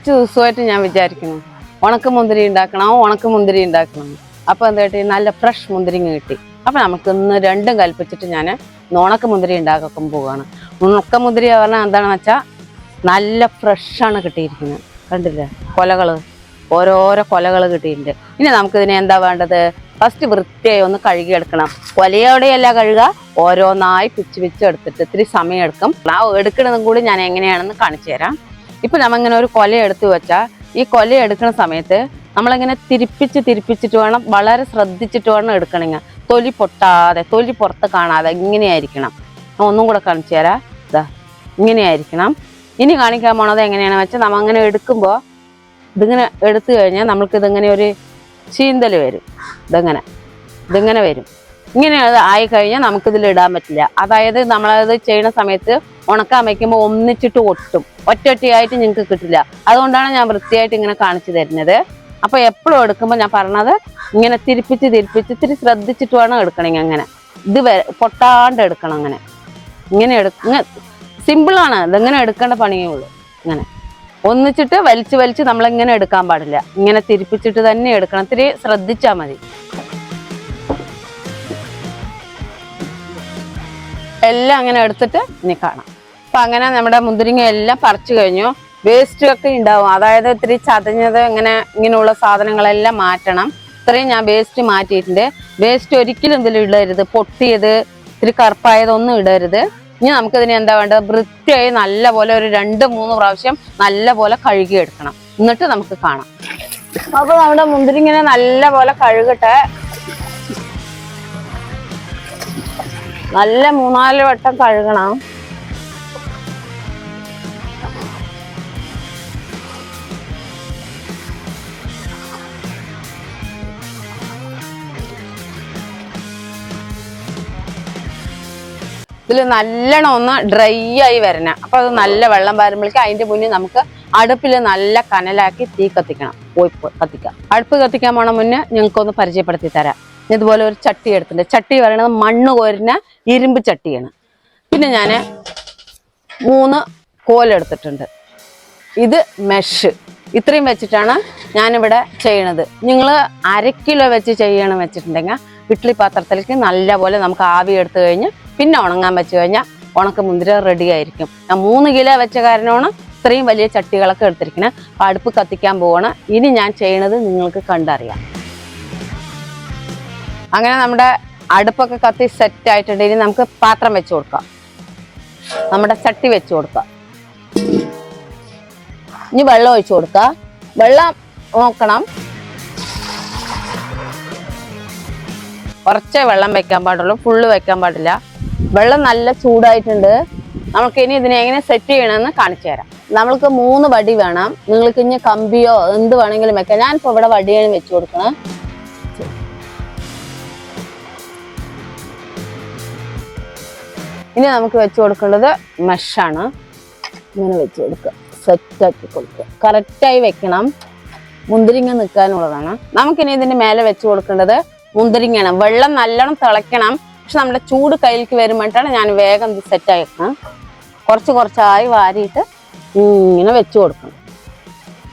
കുറച്ച് ദിവസമായിട്ട് ഞാൻ വിചാരിക്കുന്നു. ഉണക്ക മുന്തിരി ഉണ്ടാക്കണം ഉണക്ക മുന്തിരി ഉണ്ടാക്കണം. അപ്പോൾ എന്താ കിട്ടി? നല്ല ഫ്രഷ് മുന്തിരിങ്ങ കിട്ടി. അപ്പോൾ നമുക്ക് ഇന്ന് രണ്ടും കൽപ്പിച്ചിട്ട് ഞാൻ ഉണക്ക മുന്തിരി ഉണ്ടാക്കാൻ പോവുകയാണ് ഉണക്ക മുന്തിരി പറഞ്ഞാൽ എന്താണെന്ന് വെച്ചാൽ നല്ല ഫ്രഷാണ് കിട്ടിയിരിക്കുന്നത്. കണ്ടില്ലേ? കൊലകൾ ഓരോരോ കൊലകൾ കിട്ടിയിട്ടുണ്ട്. ഇനി നമുക്ക് ഇതിനെ എന്താ വേണ്ടത്? ഫസ്റ്റ് വൃത്തിയായി ഒന്ന് കഴുകിയെടുക്കണം. കൊലയോടെയല്ല കഴുകുക ഓരോന്നായി പിച്ച് പിച്ച് എടുത്തിട്ട് ഇത്തിരി സമയം എടുക്കും. ആ എടുക്കുന്നതും കൂടി ഞാൻ എങ്ങനെയാണെന്ന് കാണിച്ചു തരാം. ഇപ്പൊ നമ്മങ്ങനെ ഒരു കൊല എടുത്തു വെച്ചാൽ ഈ കൊല എടുക്കുന്ന സമയത്ത് നമ്മളിങ്ങനെ തിരിപ്പിച്ച് തിരിപ്പിച്ചിട്ട് വേണം വളരെ ശ്രദ്ധിച്ചിട്ട് വേണം എടുക്കണമെങ്കിൽ തൊലി പൊട്ടാതെ തൊലി പുറത്ത് കാണാതെ ഇങ്ങനെയായിരിക്കണം. ഒന്നും കൂടെ കാണിച്ചു തരാം. ഇതാ ഇങ്ങനെയായിരിക്കണം. ഇനി കാണിക്കാൻ പോണത് എങ്ങനെയാണെന്ന് വെച്ചാൽ നമ്മൾ അങ്ങനെ എടുക്കുമ്പോൾ ഇതിങ്ങനെ എടുത്തു കഴിഞ്ഞാൽ നമ്മൾക്ക് ഇതിങ്ങനെ ഒരു ചീന്തൽ വരും. ഇതങ്ങനെ ഇതിങ്ങനെ വരും. ഇങ്ങനെ ആയി കഴിഞ്ഞാൽ നമുക്കിതിൽ ഇടാൻ പറ്റില്ല. അതായത് നമ്മളത് ചെയ്യുന്ന സമയത്ത് ഉണക്കാൻ വയ്ക്കുമ്പോൾ ഒന്നിച്ചിട്ട് ഒട്ടും. ഒറ്റൊറ്റയായിട്ട് നിങ്ങൾക്ക് കിട്ടില്ല. അതുകൊണ്ടാണ് ഞാൻ വൃത്തിയായിട്ട് ഇങ്ങനെ കാണിച്ചു തരുന്നത്. അപ്പൊ എപ്പോഴും എടുക്കുമ്പോൾ ഞാൻ പറഞ്ഞത് ഇങ്ങനെ തിരിപ്പിച്ച് തിരിപ്പിച്ച് ഇത്തിരി ശ്രദ്ധിച്ചിട്ട് വേണം എടുക്കണമെങ്കിൽ അങ്ങനെ. ഇത് പൊട്ടാണ്ട് എടുക്കണം അങ്ങനെ. ഇങ്ങനെ എടുക്ക സിമ്പിളാണ് ഇതിങ്ങനെ എടുക്കേണ്ട പണിയേ ഉള്ളൂ. ഇങ്ങനെ. ഒന്നിച്ചിട്ട് വലിച്ച് വലിച്ച് നമ്മളിങ്ങനെ എടുക്കാൻ പാടില്ല. ഇങ്ങനെ തിരിപ്പിച്ചിട്ട് തന്നെ എടുക്കണം. ഇത്തിരി ശ്രദ്ധിച്ചാൽ മതി. എല്ലാം അങ്ങനെ എടുത്തിട്ട് ഇനി കാണാം. അപ്പൊ അങ്ങനെ നമ്മുടെ മുന്തിരിങ്ങ എല്ലാം പറിച്ചു കഴിഞ്ഞു. വേസ്റ്റ് ഒക്കെ ഉണ്ടാവും. അതായത് ഇത്തിരി ചതഞ്ഞത് ഇങ്ങനെ ഇങ്ങനെയുള്ള സാധനങ്ങളെല്ലാം മാറ്റണം. ഇത്രയും ഞാൻ വേസ്റ്റ് മാറ്റിയിട്ടുണ്ട്. വേസ്റ്റ് ഒരിക്കലും ഇതിൽ ഇടരുത്. പൊട്ടിയത് ഇത്തിരി കറുപ്പായതൊന്നും ഇടരുത്. ഇനി നമുക്കിതിന് എന്താ വേണ്ടത്? വൃത്തിയായി നല്ല പോലെ ഒരു രണ്ട് മൂന്ന് പ്രാവശ്യം നല്ല പോലെ കഴുകിയെടുക്കണം എന്നിട്ട് നമുക്ക് കാണാം. അപ്പൊ നമ്മുടെ മുന്തിരിങ്ങനെ നല്ല പോലെ കഴുകട്ടെ. നല്ല മൂന്നാൽ വട്ടം കഴുകണം. ഇതിൽ നല്ലോണം ഒന്ന് ഡ്രൈ ആയി വരണം. അപ്പൊ അത് നല്ല വെള്ളം വരുമ്പോഴേക്കും അതിന്റെ മുന്നിൽ നമുക്ക് അടുപ്പിൽ നല്ല കനലാക്കി തീ കത്തിക്കണം. പോയി കത്തിക്കാം. അടുപ്പ് കത്തിക്കാൻ പോണ മുന്നേ ഞങ്ങൾക്കൊന്ന് പരിചയപ്പെടുത്തി തരാം. ഇതുപോലെ ഒരു ചട്ടി എടുത്തിട്ടുണ്ട്. ചട്ടി പറയണത് മണ്ണ് കോരുന്ന ഇരുമ്പ് ചട്ടിയാണ്. പിന്നെ ഞാൻ മൂന്ന് കോലെടുത്തിട്ടുണ്ട് ഇത് മെഷ്. ഇത്രയും വെച്ചിട്ടാണ് ഞാനിവിടെ ചെയ്യണത്. നിങ്ങൾ അര കിലോ വെച്ച് ചെയ്യണം വെച്ചിട്ടുണ്ടെങ്കിൽ ഇഡ്ഡലി പാത്രത്തിലേക്ക് നല്ലപോലെ നമുക്ക് ആവി എടുത്ത് കഴിഞ്ഞ് പിന്നെ ഉണങ്ങാൻ വെച്ച് കഴിഞ്ഞാൽ ഉണക്ക മുന്തിരി റെഡി ആയിരിക്കും. ഞാൻ മൂന്ന് കിലോ വെച്ച കാരണമാണ് ഇത്രയും വലിയ ചട്ടികളൊക്കെ എടുത്തിരിക്കുന്നത് അടുപ്പ് കത്തിക്കാൻ പോവാണ്. ഇനി ഞാൻ ചെയ്യണത് നിങ്ങൾക്ക് കണ്ടറിയാം. അങ്ങനെ നമ്മുടെ അടുപ്പൊക്കെ കത്തി സെറ്റ് ആയിട്ടുണ്ട്. ഇനി നമുക്ക് പാത്രം വെച്ച് കൊടുക്കാം. നമ്മുടെ ചട്ടി വെച്ച് കൊടുക്കാം. ഇനി വെള്ളം ഒഴിച്ചു കൊടുക്കുക വെള്ളം നോക്കണം. കുറച്ചേ വെള്ളം വെക്കാൻ പാടുള്ളൂ. ഫുള്ള് വെക്കാൻ പാടില്ല. വെള്ളം നല്ല ചൂടായിട്ടുണ്ട്. നമുക്ക് ഇനി ഇതിനെ എങ്ങനെ സെറ്റ് ചെയ്യണമെന്ന് കാണിച്ചു തരാം. നമ്മൾക്ക് മൂന്ന് വടി വേണം. നിങ്ങൾക്ക് ഇനി കമ്പിയോ എന്ത് വേണമെങ്കിലും വെക്കാം. ഞാനിപ്പോൾ ഇവിടെ വടിയാണ് വെച്ച് കൊടുക്കണം. ഇനി നമുക്ക് വെച്ച് കൊടുക്കേണ്ടത് മെഷാണ് ഇങ്ങനെ വെച്ച് കൊടുക്കുക. സെറ്റാക്കി കൊടുക്കുക. കറക്റ്റായി വെക്കണം. മുന്തിരിങ്ങ നിൽക്കാനുള്ളതാണ്. നമുക്കിനി ഇതിന്റെ മേലെ വെച്ച് കൊടുക്കേണ്ടത് മുന്തിരിങ്ങയാണ്. വെള്ളം നല്ലോണം തിളയ്ക്കണം. പക്ഷെ നമ്മുടെ ചൂട് കയ്യിലേക്ക് വരുമ്പോഴാണ് ഞാൻ വേഗം ഇത് സെറ്റായി വെക്കണം. കുറച്ച് കുറച്ചായി വാരിയിട്ട് ഇങ്ങനെ വെച്ച് കൊടുക്കണം.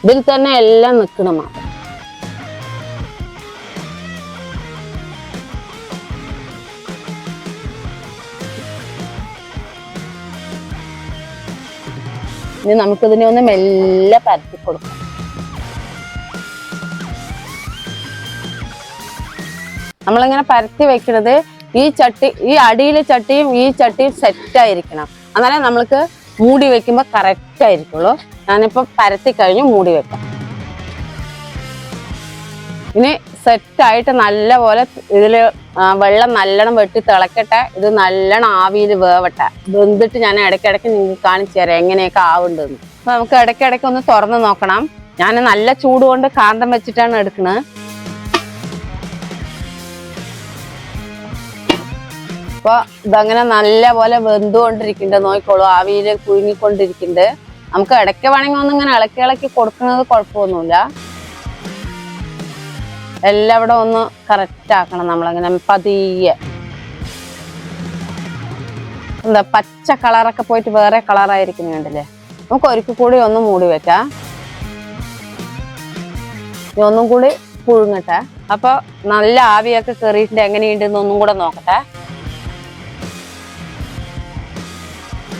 ഇതിൽ തന്നെ എല്ലാം നിൽക്കണം മാത്രം. ഇനി നമുക്കിതിനെ ഒന്ന് മെല്ലെ പരത്തി കൊടുക്കാം. നമ്മളിങ്ങനെ പരത്തി വെക്കുന്നത് ഈ ചട്ടി ഈ അടിയിലെ ചട്ടിയും ഈ ചട്ടിയും സെറ്റ് ആയിരിക്കണം. എന്നാലേ നമ്മൾക്ക് മൂടി വെക്കുമ്പോൾ കറക്റ്റ് ആയിരിക്കുള്ളൂ. ഞാനിപ്പോൾ പരത്തി കഴിഞ്ഞ് മൂടി വെക്കാം. ഇനി സെറ്റായിട്ട് നല്ലപോലെ ഇതിൽ വെള്ളം നല്ലോണം വെട്ടി തിളക്കട്ടെ. ഇത് നല്ലോണം ആവിയിൽ വേവട്ടെ. വെന്തിട്ട് ഞാൻ ഇടയ്ക്കിടയ്ക്ക് നിങ്ങൾക്ക് കാണിച്ചു തരാം എങ്ങനെയൊക്കെ ആവുണ്ടെന്ന് അപ്പൊ നമുക്ക് ഇടയ്ക്കിടയ്ക്ക് ഒന്ന് തുറന്ന് നോക്കണം. ഞാൻ നല്ല ചൂട് കൊണ്ട് കാന്തം വെച്ചിട്ടാണ് എടുക്കുന്നത് അപ്പൊ ഇതങ്ങനെ നല്ല പോലെ വെന്തുകൊണ്ടിരിക്കുന്നുണ്ട്. നോക്കിക്കോളൂ ആവിയിൽ കുഴുങ്ങിക്കൊണ്ടിരിക്കുന്നുണ്ട്. നമുക്ക് ഇടയ്ക്ക് വേണമെങ്കിൽ ഒന്നിങ്ങനെ ഇളക്കി ഇളക്കി കൊടുക്കുന്നത് കുഴപ്പമൊന്നുമില്ല. എല്ലാം ഇവിടെ ഒന്ന് കറക്റ്റ് ആക്കണം നമ്മളങ്ങനെ പതിയെ. എന്താ പച്ച കളറൊക്കെ പോയിട്ട് വേറെ കളറായിരിക്കുന്നുണ്ടല്ലേ നമുക്ക് ഒരിക്കൽ കൂടി ഒന്ന് മൂടി വെക്കാം. ഒന്നും കൂടി പുഴുങ്ങട്ടെ. അപ്പൊ നല്ല ആവിയൊക്കെ കയറിയിട്ടുണ്ട് എങ്ങനെയുണ്ടെന്ന് ഒന്നും കൂടെ നോക്കട്ടെ.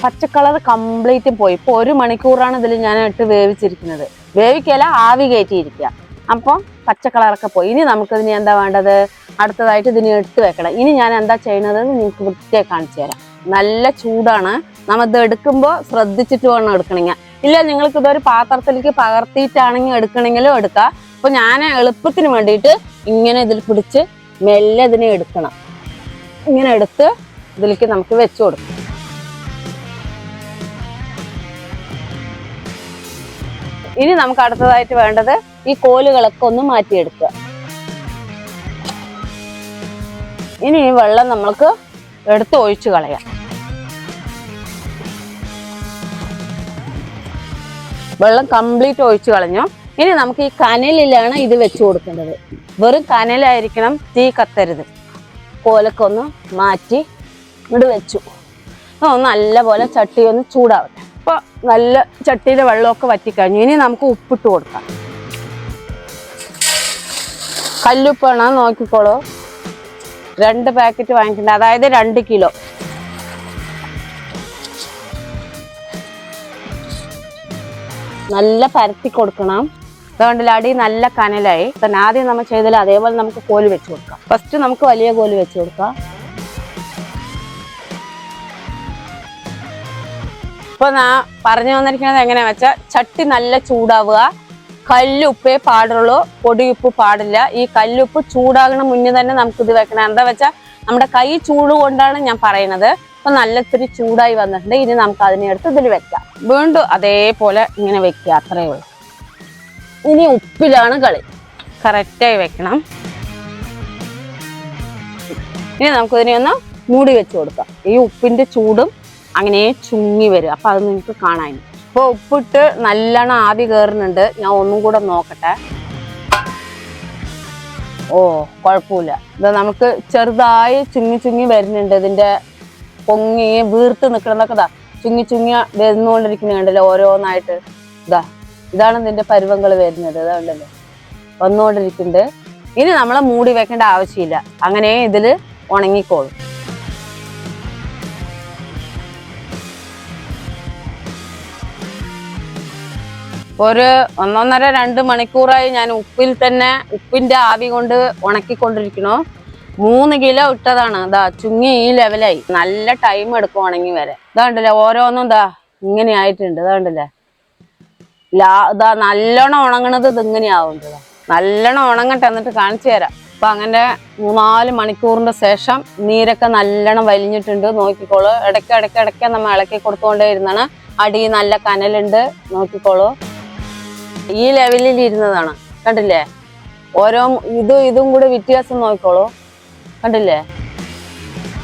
പച്ചക്കളർ കംപ്ലീറ്റ് പോയി. ഇപ്പൊ ഒരു മണിക്കൂറാണ് ഇതിൽ ഞാൻ ഇട്ട് വേവിച്ചിരിക്കുന്നത്. വേവിക്കല ആവി കയറ്റിയിരിക്കുക അപ്പോൾ പച്ചക്കളറൊക്കെ പോയി. ഇനി നമുക്കിതിന് എന്താ വേണ്ടത്? അടുത്തതായിട്ട് ഇതിന് എടുത്ത് വെക്കണം. ഇനി ഞാൻ എന്താ ചെയ്യണത് നിങ്ങൾക്ക് വൃത്തിയായി കാണിച്ചു തരാം. നല്ല ചൂടാണ്. നമ്മൾ ഇത് എടുക്കുമ്പോൾ ശ്രദ്ധിച്ചിട്ട് വേണം എടുക്കണമെങ്കിൽ ഇല്ല നിങ്ങൾക്ക് ഇതൊരു പാത്രത്തിലേക്ക് പകർത്തിയിട്ടാണെങ്കിൽ എടുക്കണമെങ്കിലും എടുക്കാം. അപ്പൊ ഞാൻ എളുപ്പത്തിന് വേണ്ടിയിട്ട് ഇങ്ങനെ ഇതിൽ പിടിച്ച് മെല്ലെ ഇതിനെ എടുക്കണം. ഇങ്ങനെ എടുത്ത് ഇതിലേക്ക് നമുക്ക് വെച്ചു കൊടുക്കാം. ഇനി നമുക്ക് അടുത്തതായിട്ട് വേണ്ടത് ഈ കോലുകളൊക്കെ ഒന്ന് മാറ്റിയെടുക്കുക. ഇനി ഈ വെള്ളം നമ്മൾക്ക് എടുത്ത് ഒഴിച്ചു കളയാം. വെള്ളം കംപ്ലീറ്റ് ഒഴിച്ചു കളഞ്ഞു. ഇനി നമുക്ക് ഈ കനലിലാണ് ഇത് വെച്ചു കൊടുക്കേണ്ടത്. വെറും കനലായിരിക്കണം തീ കത്തരുത്. കോലൊക്കെ ഒന്ന് മാറ്റി ഇവിടെ വെച്ചു. ഒന്ന് നല്ലപോലെ ചട്ടി ഒന്ന് ചൂടാവട്ടെ. അപ്പൊ നല്ല ചട്ടിയിലെ വെള്ളമൊക്കെ വറ്റിക്കഴിഞ്ഞു. ഇനി നമുക്ക് ഉപ്പിട്ട് കൊടുക്കാം. കല്ലുപ്പാണ് നോക്കിക്കോളൂ. രണ്ട് പാക്കറ്റ് വാങ്ങിക്കേണ്ട. അതായത് രണ്ട് കിലോ. നല്ല പരത്തി കൊടുക്കണം. അതുകൊണ്ട് അടി നല്ല കനലായി. ആദ്യം നമ്മൾ ചെയ്താൽ അതേപോലെ നമുക്ക് കോൽ വെച്ച് കൊടുക്കാം. ഫസ്റ്റ് നമുക്ക് വലിയ കോൽ വെച്ച് കൊടുക്കാം. ഇപ്പൊ നാ പറഞ്ഞു വന്നിരിക്കുന്നത് എങ്ങനെയാ വെച്ചാൽ ചട്ടി നല്ല ചൂടാവുക. കല്ലുപ്പേ പാടുള്ളൂ. പൊടിയുപ്പ് പാടില്ല. ഈ കല്ലുപ്പ് ചൂടാകണ മുന്നേ തന്നെ നമുക്ക് ഇത് വെക്കണം. എന്താ വെച്ചാൽ നമ്മുടെ കൈ ചൂട് കൊണ്ടാണ് ഞാൻ പറയുന്നത്. അപ്പൊ നല്ല ഇത്തിരി ചൂടായി വന്നിട്ടുണ്ട്. ഇനി നമുക്ക് അതിനെ എടുത്ത് ഇതിൽ വെക്കാം. വീണ്ടും അതേപോലെ ഇങ്ങനെ വെക്കുക. അത്രയേ ഉള്ളൂ. ഇനി ഉപ്പിലാണ് കളി. കറക്റ്റായി വെക്കണം. ഇനി നമുക്കിതിനെ ഒന്ന് മൂടി വെച്ച് കൊടുക്കാം. ഈ ഉപ്പിന്റെ ചൂടും അങ്ങനെ ചുങ്ങി വരും. അപ്പൊ അത് നിങ്ങൾക്ക് കാണാൻ അപ്പൊ ഉപ്പിട്ട് നല്ലോണം ആവി കയറുന്നുണ്ട് ഞാൻ ഒന്നും കൂടെ നോക്കട്ടെ. ഓ കുഴപ്പമില്ല. ഇത് നമുക്ക് ചെറുതായി ചുങ്ങി ചുങ്ങി വരുന്നുണ്ട്. ഇതിന്റെ പൊങ്ങി വീർത്ത് നിൽക്കണതൊക്കെ ഇതാ. ചുങ്ങി ചുങ്ങി വരുന്നോണ്ടിരിക്കുന്നുണ്ടല്ലോ ഓരോന്നായിട്ട്. ഇതാ ഇതാണ് ഇതിന്റെ പരുവങ്ങൾ വരുന്നത്. ഇതാണ്ടല്ലോ വന്നുകൊണ്ടിരിക്കുന്നുണ്ട് ഇനി നമ്മളെ മൂടി വെക്കേണ്ട ആവശ്യമില്ല. അങ്ങനെ ഇതിൽ ഉണങ്ങിക്കോളും. ഒരു ഒന്നൊന്നര രണ്ട് മണിക്കൂറായി ഞാൻ ഉപ്പിൽ തന്നെ ഉപ്പിന്റെ ആവി കൊണ്ട് ഉണക്കിക്കൊണ്ടിരിക്കണു മൂന്ന് കിലോ ഇട്ടതാണ്. ഇതാ ചുങ്ങി ഈ ലെവലായി. നല്ല ടൈം എടുക്കും ഉണങ്ങി വരെ ഇതാണ്ടല്ലേ ഓരോന്നും ഇതാ ഇങ്ങനെ ആയിട്ടുണ്ട്. ഇതാണ്ടല്ലേ ലാ ഇതാ നല്ലോണം ഉണങ്ങണത് ഇത് ഇങ്ങനെയാവുന്നത് നല്ലോണം ഉണങ്ങട്ടെ എന്നിട്ട് കാണിച്ചു തരാം. അപ്പൊ അങ്ങനെ മൂന്നാൽ മണിക്കൂറിന്റെ ശേഷം നീരൊക്കെ നല്ലോണം വലിഞ്ഞിട്ടുണ്ട്. നോക്കിക്കോളൂ. ഇടയ്ക്ക് ഇടയ്ക്ക് ഇടയ്ക്ക് നമ്മൾ ഇളക്കി കൊടുത്തുകൊണ്ടേ ഇരുന്നാണ്. അടി നല്ല കനലുണ്ട്. നോക്കിക്കോളൂ. ഈ ലെവലിൽ ഇരുന്നതാണ്. കണ്ടില്ലേ? ഓരോ ഇതും ഇതും കൂടെ വ്യത്യാസം നോക്കിക്കോളൂ. കണ്ടില്ലേ?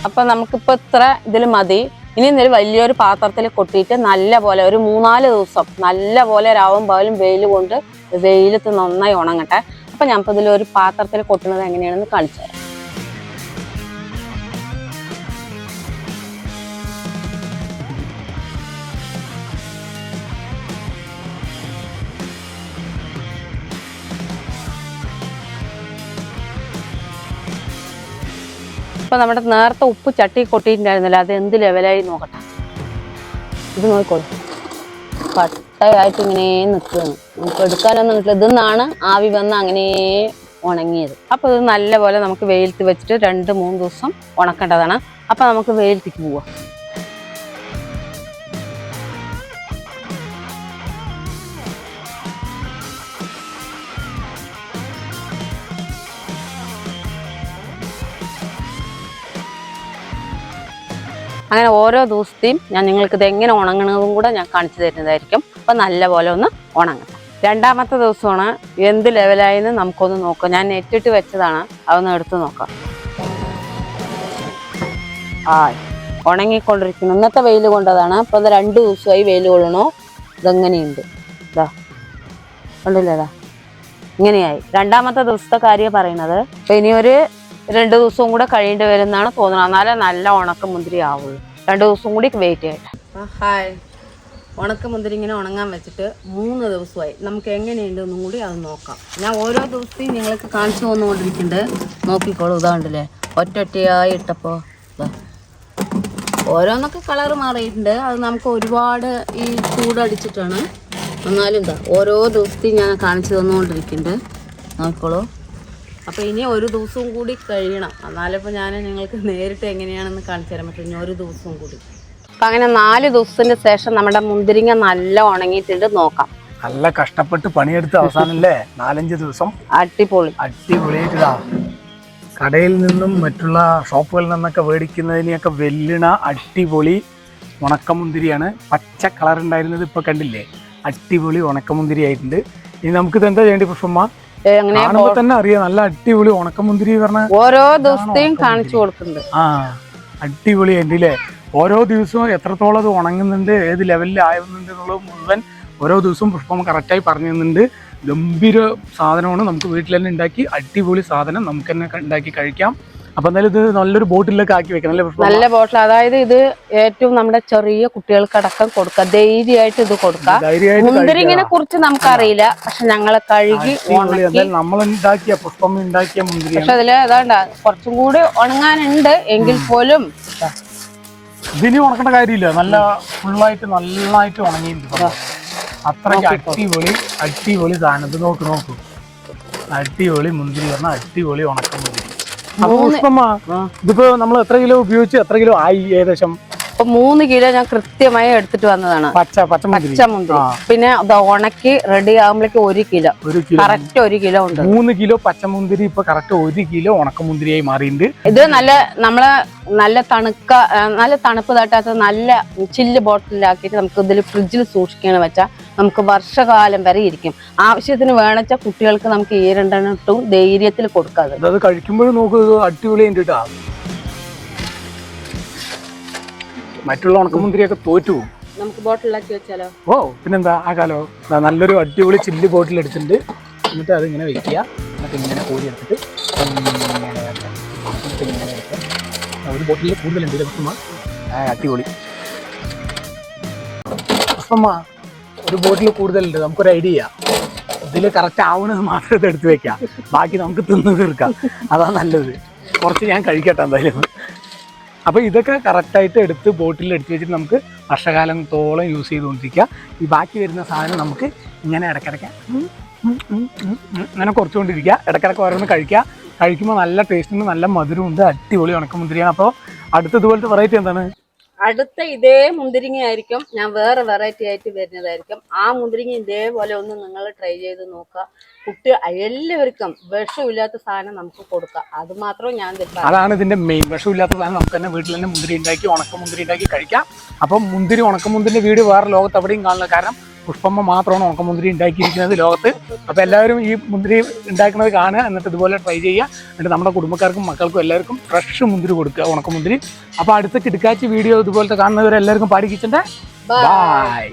അപ്പൊ നമുക്കിപ്പോ ഇത്ര ഇതിൽ മതി. ഇനി ഇന്നൊരു വലിയൊരു പാത്രത്തിൽ കൊട്ടിയിട്ട് നല്ല പോലെ ഒരു മൂന്നാൽ ദിവസം നല്ല പോലെ രാവും പകലും വെയിൽ കൊണ്ട് വെയിലത്ത് നന്നായി ഉണങ്ങട്ടെ. അപ്പൊ ഞാൻ ഇതിൽ ഒരു പാത്രത്തിൽ കൊട്ടുന്നത് എങ്ങനെയാണെന്ന് കാണിച്ചു തരാം. ഇപ്പൊ നമ്മുടെ നേരത്തെ ഉപ്പ് ചട്ടി കൊട്ടിയിട്ടുണ്ടായിരുന്നില്ല അത് എന്ത് ലെവലായി നോക്കട്ടെ. ഇത് നോക്കിക്കോളൂ പട്ടയായിട്ട് ഇങ്ങനെ നിൽക്കുകയാണ്. നമുക്ക് എടുക്കാനൊന്നും കിട്ടില്ല ഇതെന്നാണ് ആവി വന്ന് അങ്ങനെ ഉണങ്ങിയത്. അപ്പോൾ ഇത് നല്ലപോലെ നമുക്ക് വെയിലത്ത് വെച്ചിട്ട് രണ്ട് മൂന്ന് ദിവസം ഉണക്കേണ്ടതാണ്. അപ്പൊ നമുക്ക് വെയിലത്തേക്ക് പോവാം. അങ്ങനെ ഓരോ ദിവസത്തെയും ഞാൻ നിങ്ങൾക്ക് ഇത് എങ്ങനെ ഉണങ്ങണതും കൂടെ ഞാൻ കാണിച്ചു തരുന്നതായിരിക്കും. അപ്പം നല്ലപോലെ ഒന്ന് ഉണങ്ങട്ടെ രണ്ടാമത്തെ ദിവസമാണ് എന്ത് ലെവലായെന്ന് നമുക്കൊന്ന് നോക്കാം. ഞാൻ നെറ്റിട്ട് വെച്ചതാണ്. അതൊന്ന് എടുത്ത് നോക്കാം. ആ ഉണങ്ങിക്കൊണ്ടിരിക്കുന്നു. ഇന്നത്തെ വെയിൽ കൊണ്ടതാണ്. അപ്പോൾ ഇത് രണ്ട് ദിവസമായി വെയിൽ കൊള്ളണോ. ഇതെങ്ങനെയുണ്ട്? ഇതാ. കണ്ടില്ലേതാ ഇങ്ങനെയായി. രണ്ടാമത്തെ ദിവസത്തെ കാര്യം പറയുന്നത്. ഇപ്പം ഇനി ഒരു രണ്ട് ദിവസവും കൂടെ കഴിയേണ്ടി വരുന്നാണ് തോന്നുന്നത് എന്നാലേ നല്ല ഉണക്ക മുന്തിരി ആവുള്ളൂ. രണ്ട് ദിവസം കൂടി വെയിറ്റ് ചെയ്യട്ടെ. ഹായ്. ഉണക്ക മുന്തിരി ഇങ്ങനെ ഉണങ്ങാൻ വെച്ചിട്ട് മൂന്ന് ദിവസമായി. നമുക്ക് എങ്ങനെയുണ്ടെന്നും കൂടി അത് നോക്കാം. ഞാൻ ഓരോ ദിവസത്തെയും നിങ്ങൾക്ക് കാണിച്ചു തന്നുകൊണ്ടിരിക്കുന്നുണ്ട്. നോക്കിക്കോളൂ ഇതാണ്ടല്ലേ ഒറ്റൊറ്റയായി ഇട്ടപ്പോൾ ഇതാ ഓരോന്നൊക്കെ കളർ മാറിയിട്ടുണ്ട്. അത് നമുക്ക് ഒരുപാട് ഈ ചൂടടിച്ചിട്ടാണ്. എന്നാലും എന്താ ഓരോ ദിവസത്തെയും ഞാൻ കാണിച്ചു തന്നുകൊണ്ടിരിക്കുന്നുണ്ട്. നോക്കിക്കോളൂ. അപ്പോൾ ഇനി ഒരു ദിവസവും കൂടി കഴിയണം. എന്നാലിപ്പോൾ ഞാൻ നിങ്ങൾക്ക് നേരിട്ട് എങ്ങനെയാണെന്ന് കാണിച്ചു തരാൻ പറ്റും. ഇനി ഒരു ദിവസവും കൂടി. അപ്പം അങ്ങനെ നാല് ദിവസത്തിന് ശേഷം നമ്മുടെ മുന്തിരിങ്ങ നല്ല ഉണങ്ങിയിട്ടുണ്ട്. നോക്കാം. നല്ല കഷ്ടപ്പെട്ട് പണിയെടുത്ത അവസാനല്ലേ? നാലഞ്ച് ദിവസം അടിപൊളി. അടിപൊളിയായിട്ടാ കടയിൽ നിന്നും മറ്റുള്ള ഷോപ്പുകളിൽ നിന്നൊക്കെ മേടിക്കുന്നതിനെയൊക്കെ വെല്ലിണ അടിപൊളി ഉണക്കമുന്തിരിയാണ്. പച്ച കളർ ഉണ്ടായിരുന്നത് ഇപ്പൊ കണ്ടില്ലേ? അടിപൊളി ഉണക്കമുന്തിരി ആയിട്ടുണ്ട് ഇനി നമുക്കിത് എന്താ ചെയ്യേണ്ടി പുഷ്പമ്മ? അങ്ങനെ കാണുമ്പോ തന്നെ അറിയാം. നല്ല അടിപൊളി ഉണക്കമുന്തിരി പറഞ്ഞ ഓരോ ദിവസത്തെയും കാണിച്ചു കൊടുക്കുന്നുണ്ട്. ആ അടിപൊളി അല്ലേ ഓരോ ദിവസവും എത്രത്തോളം അത് ഉണങ്ങുന്നുണ്ട് ഏത് ലെവലിൽ ആവുന്നുണ്ട് എന്നുള്ളത് മുഴുവൻ ഓരോ ദിവസവും പുഷ്പം കറക്റ്റായി പറഞ്ഞു തന്നുണ്ട് ഗംഭീര സാധനമാണ്. നമുക്ക് വീട്ടിൽ തന്നെ ഉണ്ടാക്കി അടിപൊളി സാധനം നമുക്ക് തന്നെ ഉണ്ടാക്കി കഴിക്കാം. അപ്പൊ എന്തായാലും ഇത് നല്ലൊരു ബോട്ടിലൊക്കെ ആക്കി വെക്കണം അല്ലേ നല്ല ബോട്ടിൽ അതായത് ഇത് ഏറ്റവും നമ്മുടെ ചെറിയ കുട്ടികൾക്ക് അടക്കം കൊടുക്കാം. ധൈര്യമായിട്ട് ഇത് കൊടുക്കാം. മുന്തിരിങ്ങിനെ കുറിച്ച് നമുക്കറിയില്ല. പക്ഷെ ഞങ്ങളെ കഴുകി നമ്മൾ ഉണ്ടാക്കിയ പുഷ്പം ഉണ്ടാക്കിയ മുന്തിരി പക്ഷെ അതിൽ അതാണ്ട കുറച്ചും കൂടി ഉണങ്ങാനുണ്ട്. എങ്കിൽ പോലും ഇതിനി ഉണക്കേണ്ട കാര്യമില്ല. നല്ല ഫുള്ളായിട്ട് നന്നായിട്ട് ഉണങ്ങിയിട്ടുണ്ട് അത്രയ്ക്ക് അടിപൊളി അടിപൊളി സാധനം. ഇത് നോക്ക് നോക്കൂ. അടിപൊളി മുന്തിരി പറഞ്ഞാൽ അടിപൊളി ഉണക്കം മുന്തിരി. അപ്പൊ പുഷ്പമ്മ ഇതിപ്പോ നമ്മൾ എത്ര കിലോ ഉപയോഗിച്ച്? എത്ര കിലോ ആയി ഏകദേശം? അപ്പൊ മൂന്ന് കിലോ ഞാൻ കൃത്യമായി എടുത്തിട്ട് വന്നതാണ്. പച്ച പച്ച പച്ചമുന്തിരി പിന്നെ ഉണക്കി റെഡി ആകുമ്പോഴേക്ക് ഒരു കിലോ. ഒരു കിലോ. കറക്റ്റ് ഒരു കിലോ ഉണ്ട്. മൂന്ന് കിലോ പച്ചമുന്തിരി ഇപ്പൊ കറക്റ്റ് ഒരു കിലോ ഉണക്കമുന്തിരിയായി മാറിയിട്ടുണ്ട് ഇത് നല്ല നമ്മളെ നല്ല തണുക്ക നല്ല തണുപ്പ് തട്ടാത്ത നല്ല ചില്ല് ബോട്ടിലാക്കിയിട്ട് നമുക്ക് ഇതിൽ ഫ്രിഡ്ജിൽ സൂക്ഷിക്കണം വെച്ചാൽ നമുക്ക് വർഷകാലം വരെ ഇരിക്കും. ആവശ്യത്തിന് വേണച്ച കുട്ടികൾക്ക് നമുക്ക് ഈ രണ്ടെണ്ണം ധൈര്യത്തിൽ കൊടുക്കാതെ. അത് കഴിക്കുമ്പോഴും ഇത് അടിപൊളി കേട്ടാ മറ്റുള്ള ഉണക്കമുന്തിരിയൊക്കെ തോറ്റു നമുക്ക് ബോട്ടിലാക്കി വെച്ചാലോ? ഓ പിന്നെന്താ ആ കാലോ. ദാ നല്ലൊരു അടിപൊളി ചില്ല് ബോട്ടിൽ എടുത്തിട്ടുണ്ട്. എന്നിട്ട് അത് ഇങ്ങനെ വെക്കുക എന്നിട്ട് ഇങ്ങനെ കോരി എടുത്തിട്ട്. എന്നിട്ട് ഇങ്ങനെ വെക്കുക. ഒരു ബോട്ടിൽ കൂടുതലുണ്ട് ഇത് അടിപൊളി. പുഷ്പമ്മ ഒരു ബോട്ടിൽ കൂടുതലുണ്ട്. നമുക്കൊരു ഐഡിയ ഇതിൽ കറക്റ്റ് ആവണത് മാത്രം എടുത്ത് വെക്കാം. ബാക്കി നമുക്ക് തിന്ന് തീർക്കാം. അതാ നല്ലത്. കുറച്ച് ഞാൻ കഴിക്കട്ടെ എന്തായാലും. അപ്പോൾ ഇതൊക്കെ കറക്റ്റായിട്ട് എടുത്ത് ബോട്ടിൽ എടുത്ത് വെച്ചിട്ട് നമുക്ക് വർഷകാലം തോളം യൂസ് ചെയ്തുകൊണ്ടിരിക്കുക. ഈ ബാക്കി വരുന്ന സാധനം നമുക്ക് ഇങ്ങനെ ഇടയ്ക്കിടയ്ക്ക് ഇങ്ങനെ കുറച്ചുകൊണ്ടിരിക്കുക. ഇടയ്ക്കിടയ്ക്ക് ഓരോന്ന് കഴിക്കുക. കഴിക്കുമ്പോൾ നല്ല ടേസ്റ്റുണ്ട് നല്ല മധുരമുണ്ട്. അടിപൊളി ഉണക്കമുന്തിരിയാണ്. അപ്പോൾ അടുത്ത ഇതുപോലത്തെ വെറൈറ്റി എന്താണ്? അടുത്ത ഇതേ മുന്തിരിങ്ങ ആയിരിക്കും ഞാൻ വേറെ വെറൈറ്റി ആയിട്ട് വരുന്നതായിരിക്കും. ആ മുന്തിരിങ്ങ ഇതേപോലെ ഒന്ന് നിങ്ങൾ ട്രൈ ചെയ്ത് നോക്കുക. കുട്ടി എല്ലാവർക്കും വിഷമില്ലാത്ത സാധനം നമുക്ക് കൊടുക്കാം. അത് മാത്രം ഞാൻ അതാണ് ഇതിന്റെ മെയിൻ വിഷമില്ലാത്ത സാധനം. നമുക്ക് തന്നെ വീട്ടിൽ തന്നെ മുന്തിരി ഉണ്ടാക്കി ഉണക്ക മുന്തിരി ഉണ്ടാക്കി കഴിക്കാം. അപ്പം മുന്തിരി ഉണക്ക മുന്തിരിന്റെ വീട് വേറെ ലോകത്ത് എവിടെയും കാണില്ല കാരണം പുഷ്പമ്മ മാത്രമാണ് ഉണക്ക മുന്തിരി ഉണ്ടാക്കിയിരിക്കുന്നത് ലോകത്ത്. അപ്പം എല്ലാവരും ഈ മുന്തിരി ഉണ്ടാക്കുന്നത് കാണുക എന്നിട്ട് ഇതുപോലെ ട്രൈ ചെയ്യുക. എന്നിട്ട് നമ്മുടെ കുടുംബക്കാർക്കും മക്കൾക്കും എല്ലാവർക്കും ഫ്രഷ് മുന്തിരി കൊടുക്കുക ഉണക്ക മുന്തിരി അപ്പോൾ അടുത്ത കിടക്കാച്ചി വീഡിയോ ഇതുപോലത്തെ കാണുന്നവരെല്ലാവർക്കും പാടി കിച്ചന്റെ. ബൈ